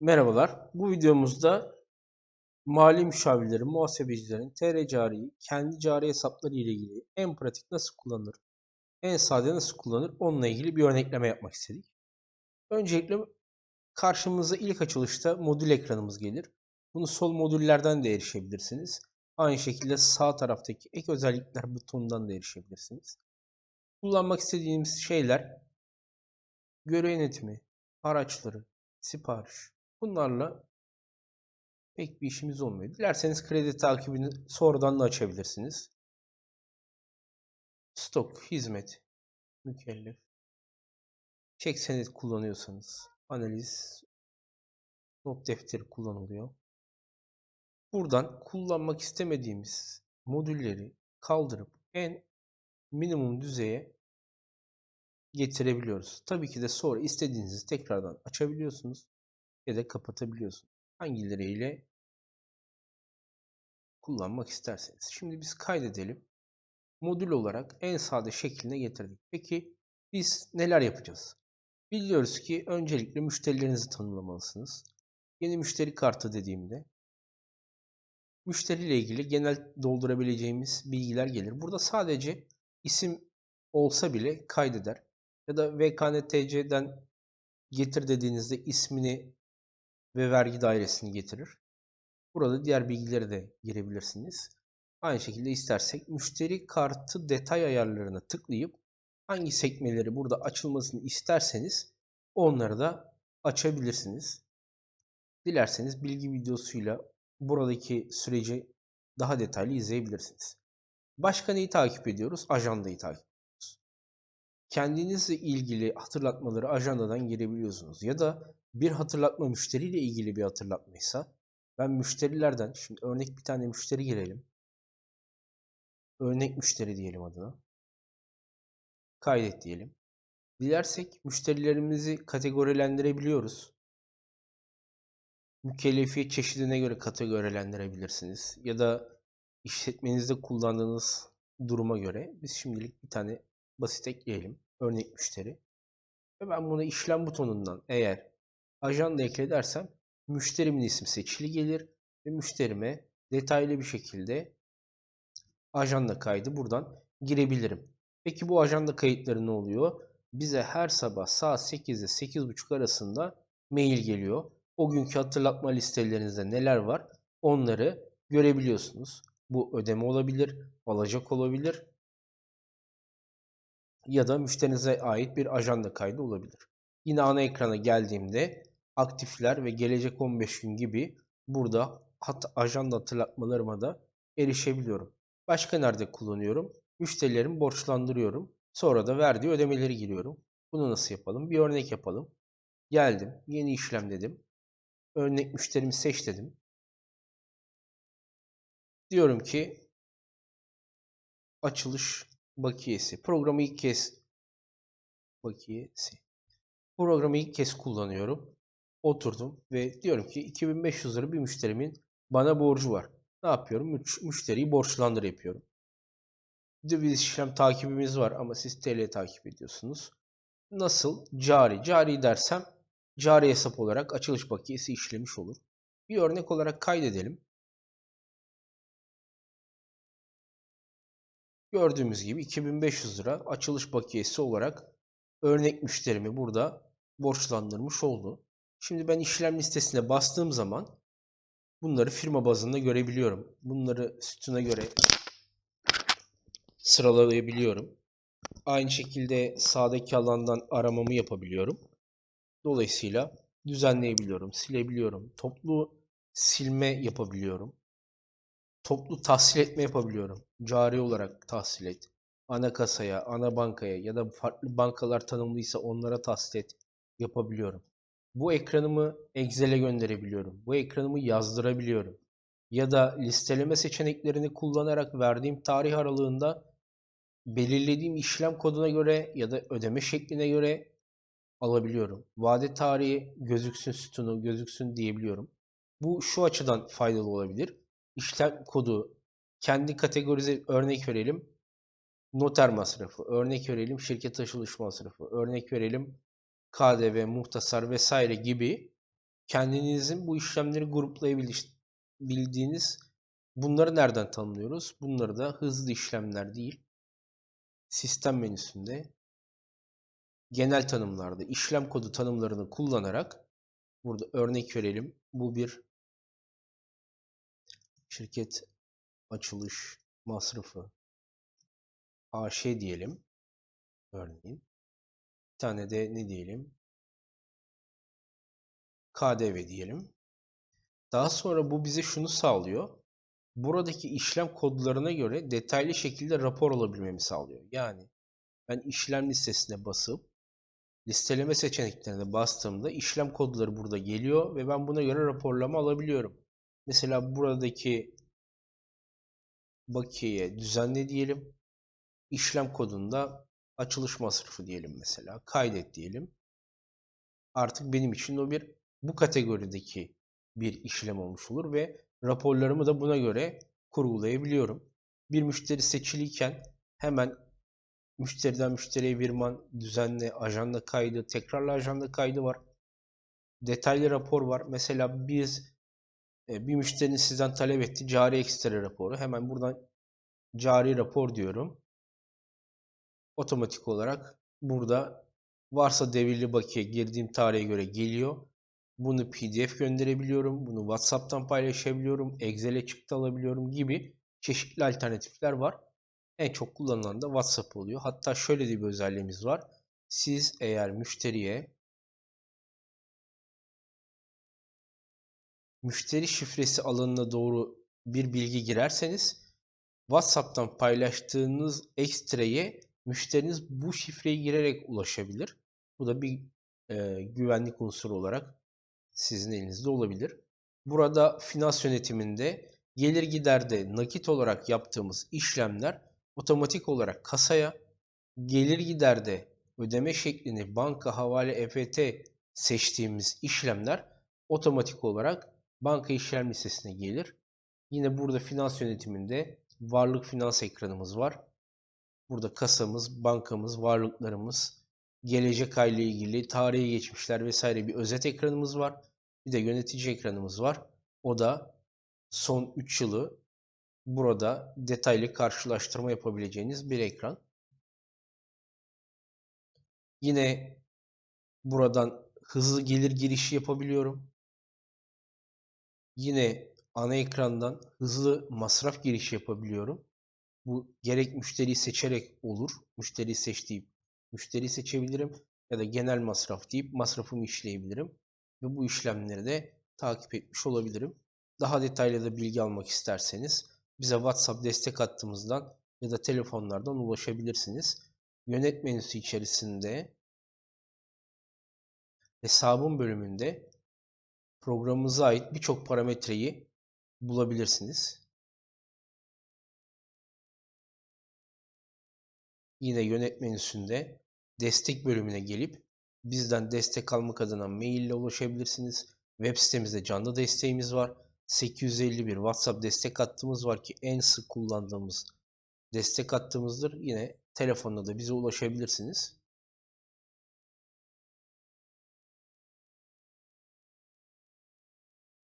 Merhabalar. Bu videomuzda mali müşavirlerin, muhasebecilerin TR cariyi kendi cari hesapları ile ilgili en pratik nasıl kullanılır, en sade nasıl kullanılır onunla ilgili bir örnekleme yapmak istedik. Öncelikle karşımıza ilk açılışta modül ekranımız gelir. Bunu sol modüllerden de erişebilirsiniz. Aynı şekilde sağ taraftaki ek özellikler butonundan da erişebilirsiniz. Kullanmak istediğimiz şeyler görev yönetimi, araçları, sipariş, Bunlarla pek bir işimiz olmuyor. Dilerseniz kredi takibini sonradan da açabilirsiniz. Stok, hizmet, mükellef. Çek senet kullanıyorsanız analiz, not defteri kullanılıyor. Buradan kullanmak istemediğimiz modülleri kaldırıp en minimum düzeye getirebiliyoruz. Tabii ki de sonra istediğinizi tekrardan açabiliyorsunuz ya da kapatabiliyorsun. Hangileriyle kullanmak isterseniz. Şimdi biz kaydedelim. Modül olarak en sade şekline getirdik. Peki biz neler yapacağız? Biliyoruz ki öncelikle müşterilerinizi tanımlamalısınız. Yeni müşteri kartı dediğimde müşteriyle ilgili genel doldurabileceğimiz bilgiler gelir. Burada sadece isim olsa bile kaydeder. Ya da VKNTC'den getir dediğinizde ismini ve vergi dairesini getirir. Burada diğer bilgileri de girebilirsiniz. Aynı şekilde istersek müşteri kartı detay ayarlarına tıklayıp hangi sekmeleri burada açılmasını isterseniz onları da açabilirsiniz. Dilerseniz bilgi videosuyla buradaki süreci daha detaylı izleyebilirsiniz. Başka neyi takip ediyoruz? Ajandayı takip ediyoruz. Kendinizle ilgili hatırlatmaları ajandadan girebiliyorsunuz. Ya da bir hatırlatma müşteriyle ilgili bir hatırlatmaysa ben müşterilerden şimdi örnek bir tane müşteri girelim. Örnek müşteri diyelim adına. Kaydet diyelim. Dilersek müşterilerimizi kategorilendirebiliyoruz. Mükellefiyet çeşidine göre kategorilendirebilirsiniz. Ya da işletmenizde kullandığınız duruma göre biz şimdilik bir tane basit ekleyelim. Örnek müşteri. Ve ben bunu işlem butonundan eğer ajanda ekle dersem müşterimin ismi seçili gelir ve müşterime detaylı bir şekilde ajanda kaydı buradan girebilirim. Peki bu ajanda kayıtları ne oluyor? Bize her sabah saat 8 ile 8.30 arasında mail geliyor. O günkü hatırlatma listelerinizde neler var onları görebiliyorsunuz. Bu ödeme olabilir, alacak olabilir ya da müşterinize ait bir ajanda kaydı olabilir. Yine ana ekrana geldiğimde aktifler ve gelecek 15 gün gibi burada hat ajanda hatırlatmalarıma da erişebiliyorum. Başka nerede kullanıyorum? Müşterilerimi borçlandırıyorum. Sonra da verdiği ödemeleri giriyorum. Bunu nasıl yapalım? Bir örnek yapalım. Geldim. Yeni işlem dedim. Örnek müşterimi seç dedim. Diyorum ki açılış bakiyesi. Programı ilk kez bakiyesi. Programı ilk kez kullanıyorum. Oturdum ve diyorum ki 2500 lira bir müşterimin bana borcu var. Ne yapıyorum? Müşteriyi borçlandır yapıyorum. Döviz işlem takibimiz var ama siz TL takip ediyorsunuz. Nasıl? Cari. Cari dersem cari hesap olarak açılış bakiyesi işlemiş olur. Bir örnek olarak kaydedelim. Gördüğümüz gibi 2500 lira açılış bakiyesi olarak örnek müşterimi burada borçlandırmış oldu. Şimdi ben işlem listesine bastığım zaman bunları firma bazında görebiliyorum. Bunları sütuna göre sıralayabiliyorum. Aynı şekilde sağdaki alandan aramamı yapabiliyorum. Dolayısıyla düzenleyebiliyorum, silebiliyorum. Toplu silme yapabiliyorum. Toplu tahsil etme yapabiliyorum. Cari olarak tahsil et. Ana kasaya, ana bankaya ya da farklı bankalar tanımlıysa onlara tahsil et yapabiliyorum. Bu ekranımı Excel'e gönderebiliyorum. Bu ekranımı yazdırabiliyorum. Ya da listeleme seçeneklerini kullanarak verdiğim tarih aralığında belirlediğim işlem koduna göre ya da ödeme şekline göre alabiliyorum. Vade tarihi gözüksün sütunu, gözüksün diyebiliyorum. Bu şu açıdan faydalı olabilir. İşlem kodu kendi kategorize örnek verelim. Noter masrafı, örnek verelim şirket açılış masrafı, örnek verelim KDV, muhtasar vesaire gibi kendinizin bu işlemleri gruplayabildiğiniz bunları nereden tanımlıyoruz? Bunları da hızlı işlemler değil. Sistem menüsünde genel tanımlarda işlem kodu tanımlarını kullanarak burada örnek verelim. Bu bir şirket açılış masrafı AŞ diyelim. Örneğin. Tane de ne diyelim? KDV diyelim. Daha sonra bu bize şunu sağlıyor. Buradaki işlem kodlarına göre detaylı şekilde rapor alabilmemi sağlıyor. Yani ben işlem listesine basıp listeleme seçeneklerine bastığımda işlem kodları burada geliyor ve ben buna göre raporlama alabiliyorum. Mesela buradaki bakiyeye düzenle diyelim. İşlem kodunda açılış masrafı diyelim mesela. Kaydet diyelim. Artık benim için o bir bu kategorideki bir işlem olmuş olur ve raporlarımı da buna göre kurgulayabiliyorum. Bir müşteri seçiliyken hemen müşteriden müşteriye virman, düzenli ajanda kaydı, tekrarlı ajanda kaydı var. Detaylı rapor var. Mesela biz e, bir müşterinin sizden talep etti cari ekstra raporu. Hemen buradan cari rapor diyorum. Otomatik olarak burada varsa devirli bakiye girdiğim tarihe göre geliyor. Bunu PDF gönderebiliyorum. Bunu WhatsApp'tan paylaşabiliyorum. Excel'e çıktı alabiliyorum gibi çeşitli alternatifler var. En çok kullanılan da WhatsApp oluyor. Hatta şöyle de bir özelliğimiz var. Siz eğer müşteriye müşteri şifresi alanına doğru bir bilgi girerseniz WhatsApp'tan paylaştığınız ekstreye müşteriniz bu şifreyi girerek ulaşabilir. Bu da bir e, güvenlik unsuru olarak sizin elinizde olabilir. Burada finans yönetiminde gelir giderde nakit olarak yaptığımız işlemler otomatik olarak kasaya, gelir giderde ödeme şeklini banka, havale, EFT seçtiğimiz işlemler otomatik olarak banka işlem listesine gelir. Yine burada finans yönetiminde varlık finans ekranımız var. Burada kasamız, bankamız, varlıklarımız, gelecek ayla ilgili tarihi geçmişler vesaire bir özet ekranımız var. Bir de yönetici ekranımız var. O da son 3 yılı burada detaylı karşılaştırma yapabileceğiniz bir ekran. Yine buradan hızlı gelir girişi yapabiliyorum. Yine ana ekrandan hızlı masraf girişi yapabiliyorum. Bu gerek müşteriyi seçerek olur. Müşteriyi seçtiğim müşteriyi seçebilirim ya da genel masraf deyip masrafımı işleyebilirim ve bu işlemleri de takip etmiş olabilirim. Daha detaylı da bilgi almak isterseniz bize WhatsApp destek hattımızdan ya da telefonlardan ulaşabilirsiniz. Yönet menüsü içerisinde hesabın bölümünde programımıza ait birçok parametreyi bulabilirsiniz. Yine yönet menüsünde destek bölümüne gelip Bizden destek almak adına mail ile ulaşabilirsiniz. Web sitemizde canlı desteğimiz var. 851 WhatsApp destek hattımız var ki en sık kullandığımız destek hattımızdır. Yine telefonla da bize ulaşabilirsiniz.